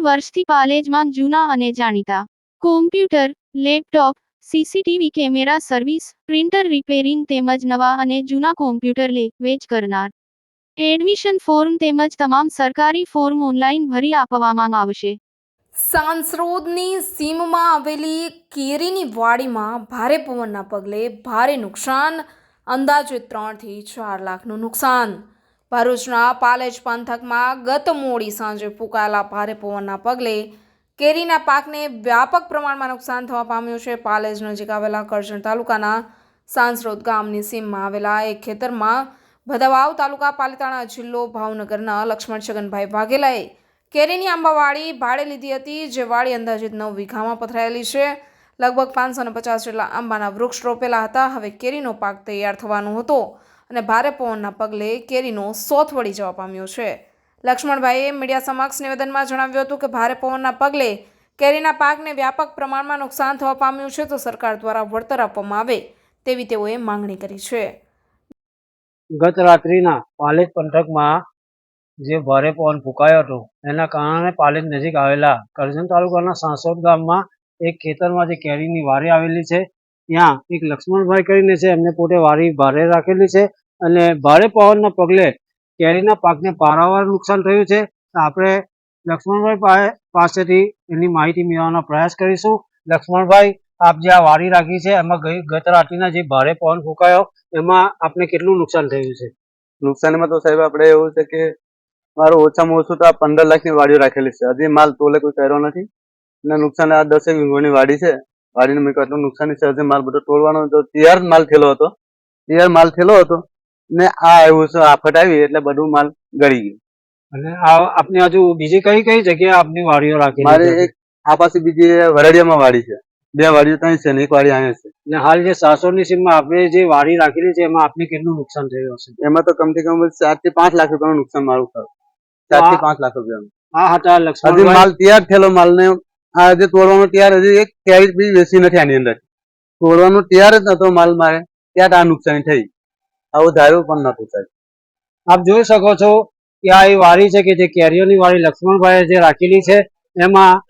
વર્ષથી પાલેજમાં જૂના અને જાણીતા. Computer, laptop, CCTV camera service, printer repairing તેમજ નવા અને જૂના કોમ્પ્યુટર લે, વેચ કરનાર. એડમિશન ફોર્મ તેમજ તમામ સરકારી ફોર્મ ઓનલાઈન ભરી આપવામાં આવશે. સાંસરોદની સીમમાં આવેલી કેરીની વાડીમાં ભારે પવનના પગલે ભારે નુકસાન. અંદાજે ત્રણથી ચાર લાખનું નુકસાન. ભરૂચના પાલેજ પંથકમાં ગત મોડી સાંજે ફૂંકાયેલા ભારે પવનના પગલે કેરીના પાકને વ્યાપક પ્રમાણમાં નુકસાન થવા પામ્યું છે. પાલેજ નજીક આવેલા કરજણ તાલુકાના સાંસરોદ ગામની સીમમાં આવેલા એક ખેતરમાં ભદવાવ તાલુકા પાલિતાણા જિલ્લો ભાવનગરના લક્ષ્મણ છગનભાઈ વાઘેલાએ કેરીની આંબાવાડી ભાડે લીધી હતી, જે વાડી અંદાજિત નવ વીઘામાં પથરાયેલી છે. લગભગ પાંચસો પચાસ જેટલા આંબાના વૃક્ષ રોપેલા હતા. હવે કેરીનો પાક તૈયાર થવાનો હતો. અને ભારે પવનના પગલે કેરીનો સોથ વળી જવા પામ્યો છે. લક્ષ્મણભાઈએ મીડિયા સમક્ષ નિવેદનમાં જણાવ્યું હતું કે ભારે પવનના પગલે કેરીના પાકને વ્યાપક પ્રમાણમાં નુકસાન થવા પામ્યું છે તો સરકાર દ્વારા વળતર આપવામાં આવે તેવી તેઓએ માંગણી કરી છે. ગત રાત્રિના પાલેજ પંથકમાં જે ભારે પવન ફૂંકાયો હતો, એના કારણે પાલેજ નજીક આવેલા કરજણ તાલુકાના સાંસોદ ગામમાં એક ખેતરમાં જે કેરીની વારી આવેલી છે, ત્યાં એક લક્ષ્મણભાઈ કરીને છે, એમને પોતે વારી ભારે રાખેલી છે. અને ભારે પવનના પગલે કેરીના પાકને પારાવાર નુકસાન થયું છે. આપણે લક્ષ્મણભાઈ પાસે- પાસેથી એની માહિતી મેળવવાનો પ્રયાસ કરીશું. લક્ષ્મણભાઈ, આપ જે આ વાડી રાખી છે, એમાં ગઈ ગત રાત્રિના જે ભારે પવન ફૂંકાયો, એમાં આપને કેટલું નુકસાન થયું છે? નુકસાનમાં તો સાહેબ આપણે એવું છે કે મારું ઓછામાં ઓછું તો આ પંદર લાખની વાડીઓ રાખેલી છે. હજી માલ તોલે કોઈ કર્યો નથી. અને નુકસાન આ દસેક વીંગોની વાડી છે. વાડીને મેં કેટલું નુકસાન છે, હજી માલ બધો તોડવાનો તો તૈયાર માલ થયેલો હતો. તૈયાર માલ થયેલો હતો. ને આ આવ્યું છે આફત આવી એટલે બધું માલ ગળી ગયું. અને આ આપની હજુ બીજી કઈ કઈ જગ્યાએ આપની વાડીઓ રાખી મારે? એક આ પાસે બીજી વરડિયામાં વાડી છે. બે વાડીઓ ત્યાં છે ને એક વાડી અહીંયા છે. અને હાલ જે સાસોની સીમમાં આપણે જે વાડી રાખેલી છે એમાં આપને કેટલું નુકસાન થયું હશે? એમાં તો કમથી કમ ચારથી પાંચ લાખ રૂપિયાનું નુકસાન મારું થયું. ચારથી પાંચ લાખ રૂપિયાનું. હા હતા હજી લક્ષ્મણભાઈ. માલ તૈયાર થયેલો માલ ને આ જે તોડવાનો તૈયાર હજી એક કેરી બી વેચી નથી આની અંદર. તોડવાનો તૈયાર જ નતો માલ મારે. ત્યાં આ નુકસાની થઈ. આવું ધાર્યું પણ નતું સાહેબ આપ જોઈ શકો છો કે આ એ વાડી છે કે જે કેરીઓની વાડી લક્ષ્મણભાઈએ જે રાખેલી છે એમાં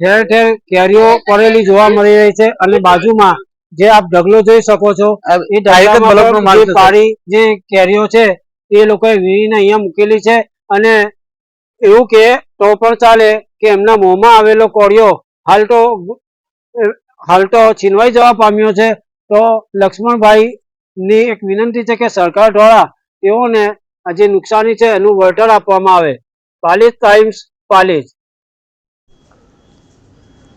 ઠેર ઠેર કેરીઓ પડેલી જોવા મળી રહી છે અને બાજુમાં જે આપ ઢગલો જોઈ શકો છો એ. પાડી જે કેરીઓ છે એ લોકોએ વીણીને અહીંયા મૂકેલી છે અને એવું કે તો પણ ચાલે કે એમના મોંમાં આવેલો કોળિયો હાલ તો હાલ તો છીનવાઈ જવા પામ્યો છે તો લક્ષ્મણભાઈ ની એક વિનંતી છે કે સરકાર દ્વારા તેઓને જે નુકસાની છે એનું વળતર આપવામાં આવે. પાલિત ટાઈમ્સ પાલિત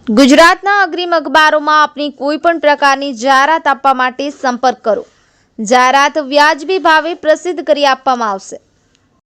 ગુજરાતના અગ્રીમ અખબારોમાં આપની કોઈ પણ પ્રકારની જાહેરાત આપવા માટે સંપર્ક કરો. જાહેરાત વ્યાજબી ભાવે પ્રસિદ્ધ કરી આપવામાં આવશે.